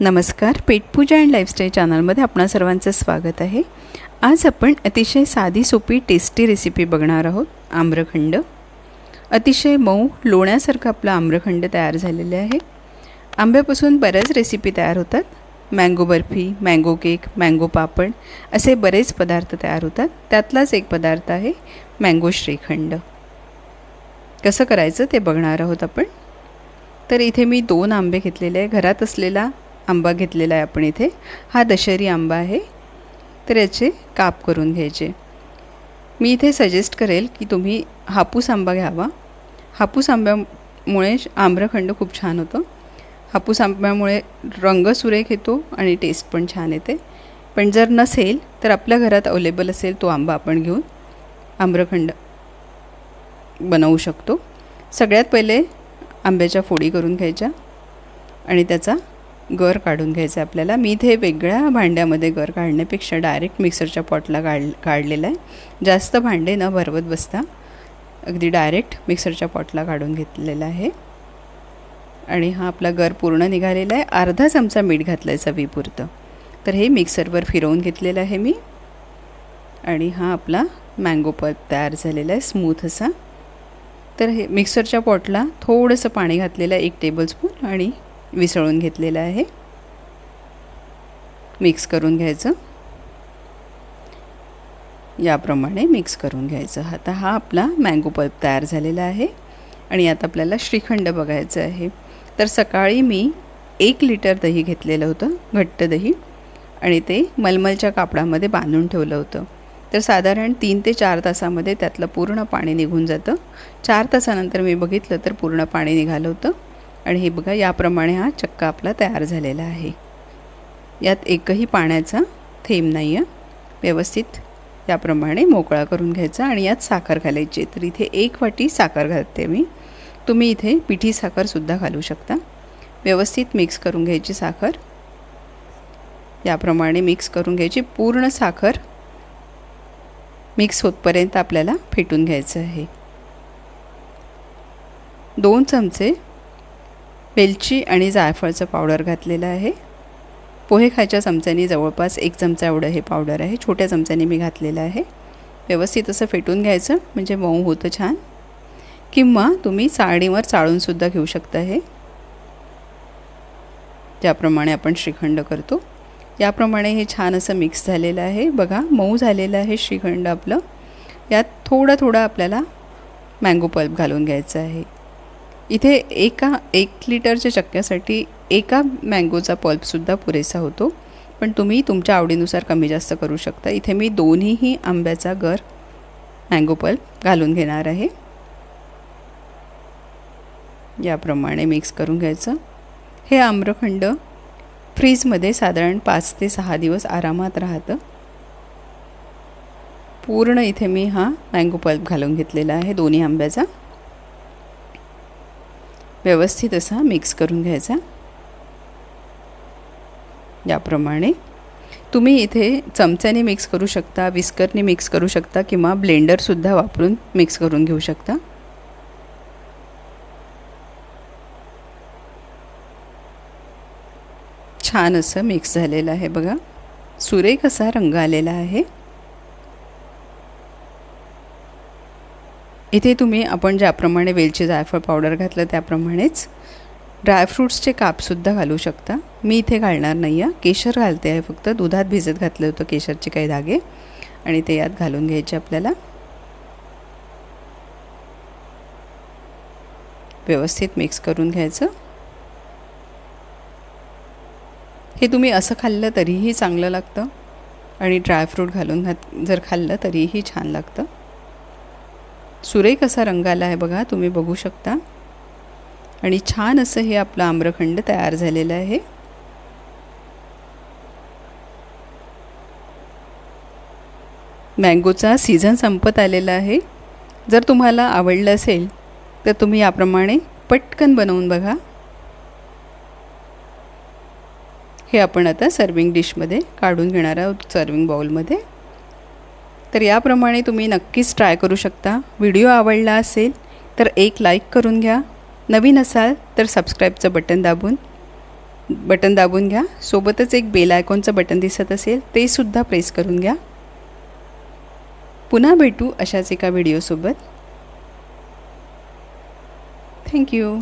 नमस्कार पेटपूजा and lifestyle चॅनलमध्ये आपणा सर्वांचं स्वागत आहे. आज आपण अतिशय साधी सोपी टेस्टी रेसिपी बघणार आहोत आम्रखंड. अतिशय मऊ लोण्यासारखं आपलं आम्रखंड तयार झालेले आहे. आंब्यापासून बऱ्याच रेसिपी तयार होतात. Mango barfi mango cake mango papad असे बरेच पदार्थ तयार होतात. त्यातलाच एक पदार्थ आहे मँगो श्रीखंड. कसं करायचं ते बघणार आहोत आपण. तर इथे मी दोन आंबे घेतलेले आहे. घरात असलेला आंबा घेतलेला आहे आपण इथे. हा दशहरी आंबा आहे. तर याचे काप करून घ्यायचे. मी इथे सजेस्ट करेल की तुम्ही हापूस आंबा घ्यावा. हापूस आंब्यामुळे आम्रखंड खूप छान होतं. हापूस आंब्यामुळे रंग सुरेख येतो आणि टेस्ट पण छान येते. पण जर नसेल तर आपल्या घरात अवेलेबल असेल तो आंबा आपण घेऊन आम्रखंड बनवू शकतो. सगळ्यात पहिले आंब्याच्या फोडी करून घ्यायच्या आणि त्याचा गर काढून घ्यायचा आहे आपल्याला. मी इथे वेगळ्या भांड्यामध्ये गर काढण्यापेक्षा डायरेक्ट मिक्सरच्या पॉटला काढ काढलेला आहे. जास्त भांडे न भरवत बसता अगदी डायरेक्ट मिक्सरच्या पॉटला काढून घेतलेला आहे. आणि हा आपला गर पूर्ण निघालेला आहे. अर्धा चमचा मीठ घातलं आहे चवीपुरतं तर हे मिक्सरवर फिरवून घेतलेलं आहे मी. आणि हा आपला मँगो पल्प तयार झालेला आहे. स्मूथ असा. तर हे मिक्सरच्या पॉटला थोडंसं पाणी घातलेलं आहे. एक टेबलस्पून आणि विसळून घेतलेलं आहे. मिक्स करून घ्यायचं. याप्रमाणे मिक्स करून घ्यायचं. आता हा आपला मँगो पल्प तयार झालेला आहे. आणि आता आपल्याला श्रीखंड बघायचं आहे. तर सकाळी मी एक लिटर दही घेतलेलं होतं घट्ट दही. आणि ते मलमलच्या कापडामध्ये बांधून ठेवलं होतं. तर साधारण तीन ते चार तासामध्ये त्यातलं पूर्ण पाणी निघून जातं. चार तासानंतर मी बघितलं तर पूर्ण पाणी निघालं होतं. आणि हे बघा याप्रमाणे हा चक्का आपला तयार झालेला आहे. यात एकही पाण्याचा थेंब नाही आहे व्यवस्थित याप्रमाणे मोकळा करून घ्यायचा आणि यात साखर घालायची. तर इथे एक वाटी साखर घालते मी. तुम्ही इथे पिठी साखरसुद्धा घालू शकता. व्यवस्थित मिक्स करून घ्यायची साखर. याप्रमाणे मिक्स करून घ्यायची पूर्ण साखर. मिक्स होतपर्यंत आपल्याला फेटून घ्यायचं आहे. दोन चमचे वेलची आणि जायफळचं पावडर घातलेलं आहे. पोहे खायच्या चमच्यानी जवळपास एक चमचा एवढं हे पावडर आहे. छोट्या चमच्यानी मी घातलेलं आहे. व्यवस्थित असं फेटून घ्यायचं म्हणजे मऊ होतं छान. किंवा तुम्ही चाळणीवर चाळूनसुद्धा घेऊ शकता हे. ज्याप्रमाणे आपण श्रीखंड करतो. याप्रमाणे हे छान असं मिक्स झालेलं आहे. बघा मऊ झालेलं आहे श्रीखंड आपलं. यात थोडं थोडं आपल्याला मँगो पल्प घालून घ्यायचं आहे. इथे एका एक लिटरच्या चक्क्यासाठी एका मँगोचा पल्पसुद्धा पुरेसा होतो. पण तुम्ही तुमच्या आवडीनुसार कमी जास्त करू शकता. इथे मी दोन्हीही आंब्याचा गर मँगो पल्प घालून घेणार आहे. याप्रमाणे मिक्स करून घ्यायचं. हे आम्रखंड फ्रीजमध्ये साधारण पाच ते सहा दिवस आरामात राहतं. पूर्ण इथे मी हा मँगो पल्प घालून घेतलेला आहे दोन्ही आंब्याचा. व्यवस्थित असा मिक्स करून घ्यायचा. याप्रमाणे तुम्ही इथे चमच्याने मिक्स करू शकता विस्करने मिक्स करू शकता किंवा ब्लेंडरसुद्धा वापरून मिक्स करून घेऊ शकता. छान असं मिक्स झालेलं आहे बघा. सुरेख असा रंग आलेला आहे. इथे तुम्ही आपण ज्याप्रमाणे वेलची जायफळ पावडर घातलं त्याप्रमाणेच ड्रायफ्रूट्सचे कापसुद्धा घालू शकता. मी इथे घालणार नाही आहे केशर घालते आहे फक्त. दुधात भिजत घातलं होतं केशरचे काही धागे. आणि ते यात घालून घ्यायचे आपल्याला. व्यवस्थित मिक्स करून घ्यायचं. हे तुम्ही असं खाल्लं तरीही चांगलं लागतं. आणि ड्रायफ्रूट घालून घात जर खाल्लं तरीही छान लागतं. सुरेख असा रंग आला आहे बघा तुम्ही बघू शकता. आणि छान असं हे आपलं आम्रखंड तयार झालेलं आहे. मँगोचा सीझन संपत आलेला आहे. जर तुम्हाला आवडलं असेल तर तुम्ही याप्रमाणे पटकन बनवून बघा. हे आपण आता सर्विंग डिशमध्ये काढून घेणार आहोत सर्विंग बाउलमध्ये तर याप्रमाणे तुम्ही नक्कीच ट्राय करू शकता. व्हिडिओ आवडला असेल तर एक लाईक करून घ्या. नवीन असाल तर सबस्क्राईबचं बटन दाबून बटन दाबून घ्या. सोबतच एक बेल आयकॉनचं बटन दिसत असेल ते सुद्धा प्रेस करून घ्या. पुन्हा भेटू अशाच एका व्हिडिओसोबत थँक्यू